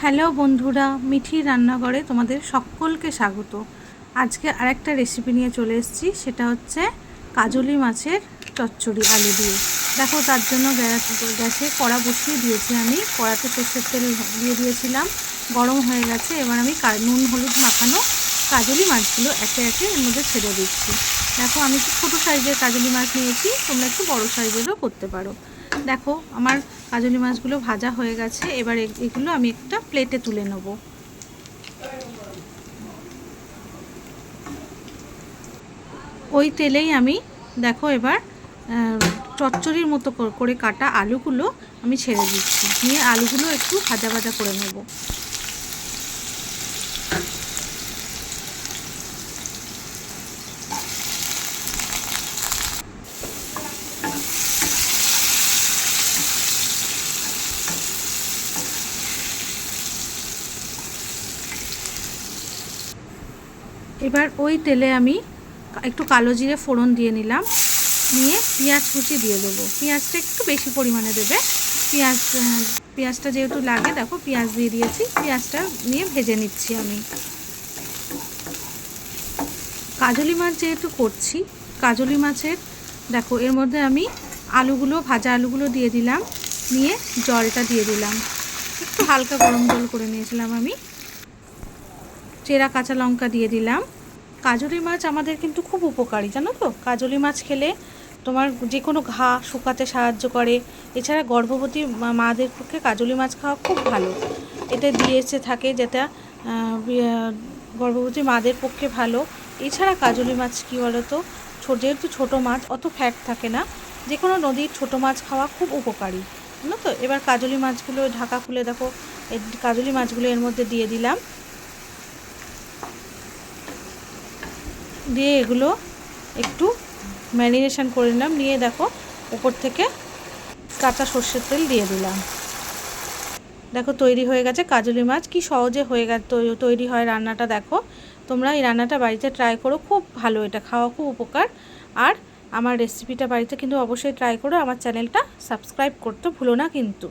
Hello বন্ধুরা মিঠি রান্নাঘরে তোমাদের সকলকে স্বাগত। আজকে আরেকটা রেসিপি নিয়ে চলে এসেছি, সেটা হচ্ছে কাজলি মাছের চচ্চড়ি আলু দিয়ে। দেখো, তার জন্য গ্যা- গ্যাসে কড়া বসিয়ে দিয়েছি আমি। কড়াতে সর্ষের তেল দিয়ে দিয়েছিলাম। গরম হয়ে গেছে, এবার আমি নুন, হলুদ মাখানো কাজলি মাছগুলো একে একে এর মধ্যে ছেড়ে দিচ্ছি। দেখো, আমি ছোটো সাইজের কাজলি মাছ নিয়েছি, তোমরা একটু বড় সাইজেরও করতে পারো। দেখো, আমার কাজলি মাছগুলো ভাজা হয়ে গেছে। এবার এগুলো আমি একটা প্লেটে তুলে নেব। ওই তেলেই আমি, দেখো এবার চচ্চড়ির মতো করে কাটা আলুগুলো আমি ছেড়ে দিচ্ছি। নিয়ে আলুগুলো একটু ভাজা ভাজা করে নেব। এবার ওই তেলে আমি একটু কালো জিরে ফোড়ন দিয়ে নিলাম। নিয়ে পেঁয়াজ কুচি দিয়ে দেবো। পেঁয়াজটা একটু বেশি পরিমাণে দেবে। পেঁয়াজ পেঁয়াজটা যেহেতু লাগে, দেখো পেঁয়াজ দিয়ে দিয়েছি। পেঁয়াজটা নিয়ে ভেজে নিচ্ছি আমি। কাজলি মাছ যেহেতু করছি, কাজলি মাছের, দেখো এর মধ্যে আমি আলুগুলো, ভাজা আলুগুলো দিয়ে দিলাম। নিয়ে জলটা দিয়ে দিলাম। একটু হালকা গরম জল করে নিয়েছিলাম আমি। চেরা কাঁচা লঙ্কা দিয়ে দিলাম। কাজলি মাছ আমাদের কিন্তু খুব উপকারী জানো তো? কাজলি মাছ খেলে তোমার যে কোনো ঘা শুকাতে সাহায্য করে। এছাড়া গর্ভবতী মাদের পক্ষে কাজলি মাছ খাওয়া খুব ভালো। এতে দিয়েছে থাকে যেটা আহ, গর্ভবতী মাদের পক্ষে ভালো। এছাড়া কাজলি মাছ কী বলো তো ছো- যেহেতু ছোটো মাছ অত ফ্যাট থাকে না। যে কোনো নদীর ছোটো মাছ খাওয়া খুব উপকারী জানো তো? এবার কাজলি মাছগুলো ঢাকা খুলে দেখো। কাজলি মাছগুলো এর মধ্যে দিয়ে দিলাম। দিয়ে এগুলো একটু ম্যারিনেশন করে নিলাম। নিয়ে দেখো, উপর থেকে কাঁচা সর্ষের তেল দিয়ে দিলাম। দেখো, তৈরি হয়ে গেছে কাজলি মাছ। কি সহজে হয়ে গেছে তৈরি হয় রান্নাটা দেখো। তোমরা এই রান্নাটা বাড়িতে ট্রাই করো, খুব ভালো এটা, খাওয়া খুব উপকার। আর আমার রেসিপিটা বাড়িতে কিন্তু অবশ্যই ট্রাই করো, আমার চ্যানেলটা সাবস্ক্রাইব করতে ভুলো না কিন্তু।